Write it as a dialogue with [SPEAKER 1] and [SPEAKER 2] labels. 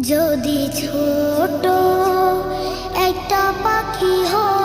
[SPEAKER 1] যদি ছোট একটা পাখি হয়